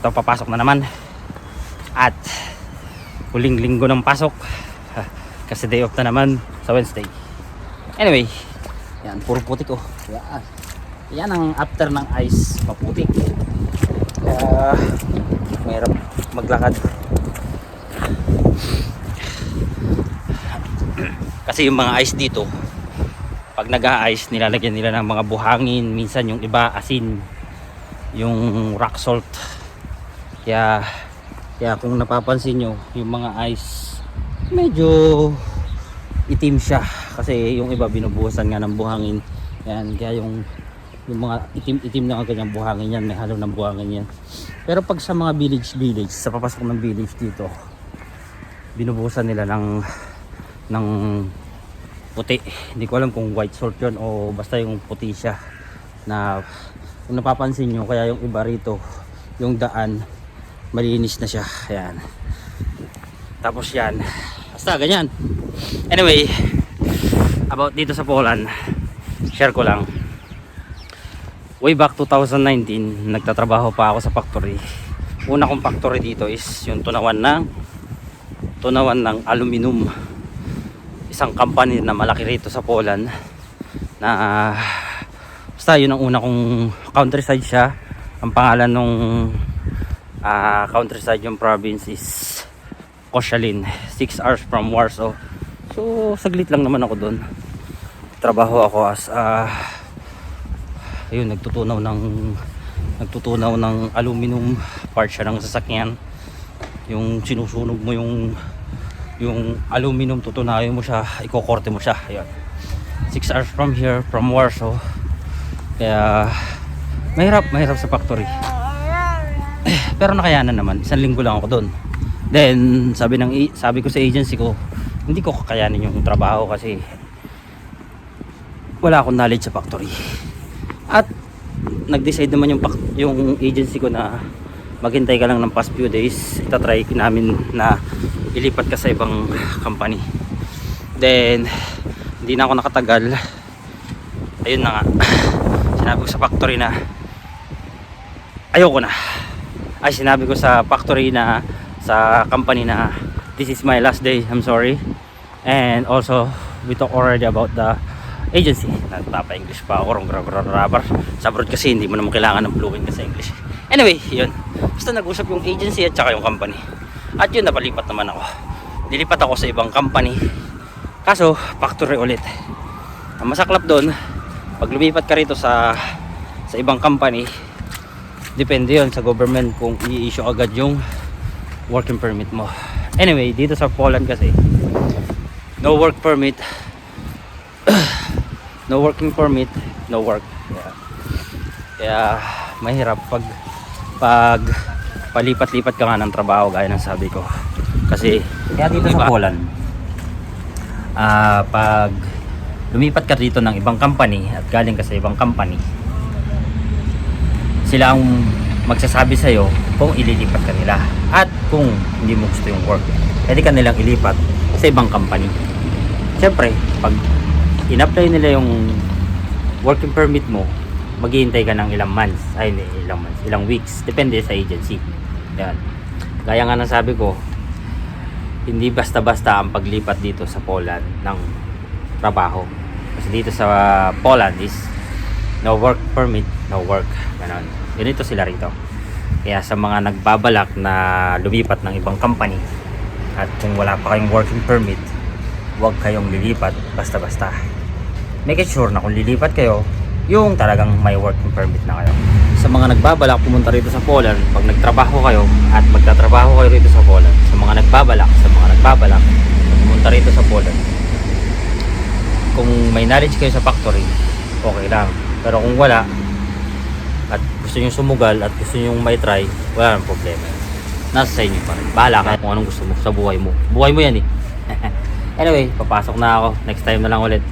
ito papasok na naman. At huling linggo ng pasok. Kasi day off na naman sa Wednesday. Anyway yan puro putik oh. Yan, yan ang after ng ice maputik. Kaya mahirap maglakad. Kasi yung mga ice dito pag nag-a-ice nilalagyan nila ng mga buhangin minsan yung iba asin yung rock salt kaya kaya kung napapansin nyo yung mga ice medyo itim siya. Kasi yung iba binubuhusan nga ng buhangin. Yan kaya yung yung mga itim-itim na kanyang buhangin yan. May halo ng buhangin yan. Pero pag sa mga village village sa papasok ng village dito binubuhusan nila ng ng puti. Hindi ko alam kung white salt yun o basta yung puti siya na kung napapansin nyo kaya yung iba rito yung daan malinis na siya. Ayan. Tapos yan. Basta ganyan. Anyway about dito sa Poland share ko lang. Way back 2019 nagtatrabaho pa ako sa factory. Una kong factory dito is yung tunawan ng tunawan ng aluminum. Isang company na malaki rito sa Poland na ah, basta yun ang una kong countryside siya. Ang pangalan nung ah, countryside yung province is Koszalin 6 hours from Warsaw. So saglit lang naman ako doon trabaho ako as ah, ayun nagtutunaw ng nagtutunaw ng aluminum part siya ng sasakyan. Yung sinusunog mo yung yung aluminum tutunayan mo siya ikokorte mo siya. Ayun. 6 hours from here from Warsaw. Kaya mahirap mahirap sa factory pero nakayanan naman. Isang linggo lang ako doon. Then sabi ng sabi ko sa agency ko hindi ko kakayanin yung trabaho kasi wala akong knowledge sa factory. At nag-decide naman yung, yung agency ko na maghintay ka lang ng past few days. Itatry namin na ilipat ka sa ibang company. Then hindi na ako nakatagal. Ayun na nga. Sinabi ko sa factory na ayoko na ay sinabi ko sa factory na sa company na this is my last day I'm sorry. And also we talk already about the agency. nagpapa-English pa ako rabar sa abroad kasi hindi mo naman kailangan ng fluent ka sa English. Anyway yun. Basta nag-usap yung agency at saka yung company. At yun napalipat naman ako. Nilipat ako sa ibang company. Kaso factory ulit. Ang masaklap doon pag lumipat ka rito sa sa ibang company depende yon sa government kung i-issue agad yung working permit mo. Anyway dito sa Poland kasi no work permit. No working permit no work. Kaya, kaya mahirap pag pag palipat-lipat ka nga ng trabaho gaya ng sabi ko. Kasi kaya dito sa Poland ah pag lumipat ka dito ng ibang company at galing ka sa ibang company sila ang magsasabi sa iyo kung ililipat ka nila at kung hindi mo gusto yung work. Pwede ka nilang ilipat sa ibang company. Syempre pag in-apply nila yung working permit mo maghihintay ka ng ilang months. Ay hindi ilang months ilang weeks. Depende sa agency. Yan. Gaya nga ng sabi ko hindi basta-basta ang paglipat dito sa Poland ng trabaho. Kasi dito sa Poland is no work permit no work ganon. Ganito sila rito. Kaya sa mga nagbabalak na lumipat ng ibang company at kung wala pa kayong working permit huwag kayong lilipat basta-basta. Make sure na kung lilipat kayo yung talagang may working permit na kayo. Sa mga nagbabalak pumunta rito sa Poland pag nagtrabaho kayo at magtatrabaho kayo rito sa Poland sa mga nagbabalak sa mga nagbabalak pumunta rito sa Poland kung may knowledge kayo sa factory okay lang pero kung wala at gusto nyo sumugal at gusto nyo may try wala nang problema. Nasa sa inyo pa rin. Bahala ka kung anong gusto mo sa buhay mo. Buhay mo yan eh. Anyway papasok na ako. Next time na lang ulit